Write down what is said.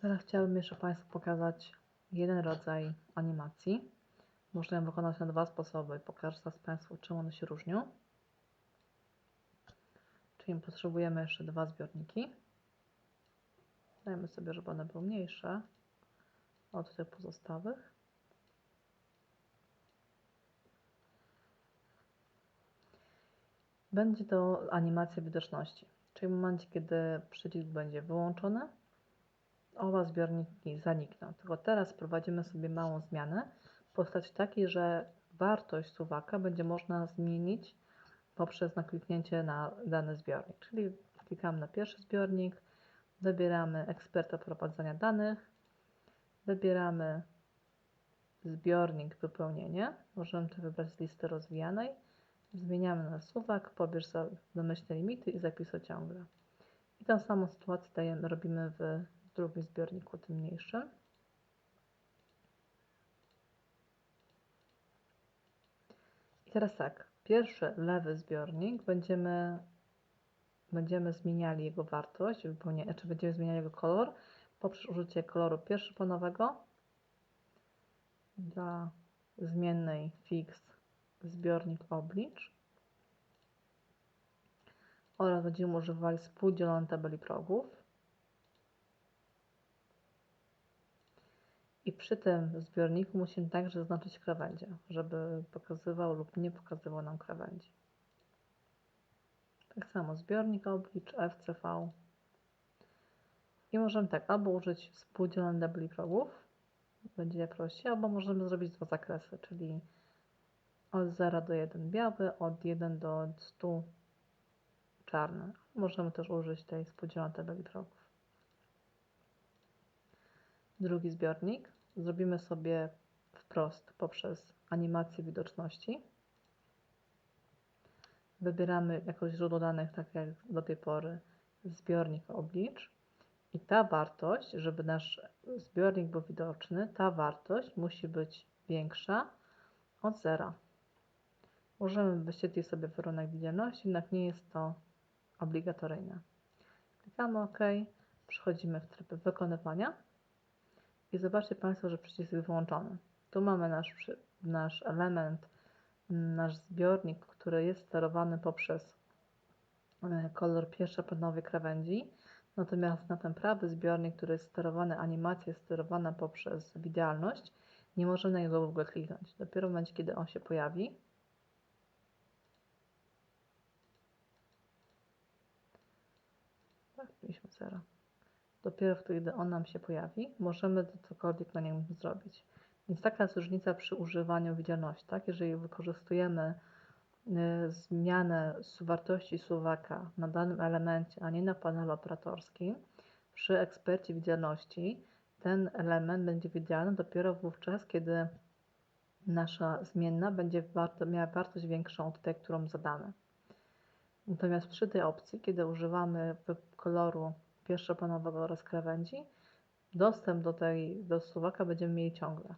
Teraz chciałabym jeszcze Państwu pokazać jeden rodzaj animacji. Można ją wykonać na dwa sposoby pokażę teraz Państwu, czym one się różnią. Czyli potrzebujemy jeszcze dwa zbiorniki. Dajmy sobie, żeby one były mniejsze od tych pozostałych. Będzie to animacja widoczności, czyli w momencie, kiedy przycisk będzie wyłączony, oba zbiorniki zanikną. Tylko teraz wprowadzimy sobie małą zmianę w postaci takiej, że wartość suwaka będzie można zmienić poprzez nakliknięcie na dany zbiornik. Czyli klikamy na pierwszy zbiornik, wybieramy eksperta prowadzenia danych, wybieramy zbiornik wypełnienie, możemy to wybrać z listy rozwijanej, zmieniamy na suwak, pobierz domyślne limity i zapisuj ciągle. I tą samą sytuację dajemy, robimy w drugim zbiorniku, tym mniejszym. I teraz tak, pierwszy lewy zbiornik będziemy, będziemy zmieniali jego wartość, czy będziemy zmieniali jego kolor poprzez użycie koloru pierwszopanowego dla zmiennej fix zbiornik oblicz oraz będziemy używali współdzielonej tabeli progów. I przy tym zbiorniku musimy także zaznaczyć krawędzie, żeby pokazywał lub nie pokazywał nam krawędzi. Tak samo zbiornik oblicz FCV. I możemy tak albo użyć współdzielonej tabeli progów, będzie prościej, albo możemy zrobić dwa zakresy, czyli od 0 do 1 biały, od 1 do 100 czarny. Możemy też użyć tej współdzielonej tabeli progów. Drugi zbiornik zrobimy sobie wprost poprzez animację widoczności. Wybieramy jako źródło danych, tak jak do tej pory, zbiornik oblicz. I ta wartość, żeby nasz zbiornik był widoczny, ta wartość musi być większa od zera. Możemy wyświetlić sobie warunek widzialności, jednak nie jest to obligatoryjne. Klikamy OK, przechodzimy w tryb wykonywania i zobaczcie Państwo, że przycisk jest wyłączony. Tu mamy nasz, nasz element, nasz zbiornik, który jest sterowany poprzez e, kolor pierwszoplanowej krawędzi. Natomiast na ten prawy zbiornik, który jest sterowany, animacja jest sterowana poprzez widzialność, nie możemy na niego w ogóle kliknąć. Dopiero w momencie, kiedy on się pojawi, tak, mieliśmy 0 dopiero wtedy, on nam się pojawi, możemy cokolwiek na nim zrobić. Więc taka jest różnica przy używaniu widzialności. Tak? Jeżeli wykorzystujemy y, zmianę wartości suwaka na danym elemencie, a nie na panelu operatorskim, przy ekspercie widzialności ten element będzie widzialny dopiero wówczas, kiedy nasza zmienna będzie miała wartość większą od tej, którą zadamy. Natomiast przy tej opcji, kiedy używamy koloru pierwszoplanowego oraz krawędzi, dostęp do tej do suwaka będziemy mieli ciągle.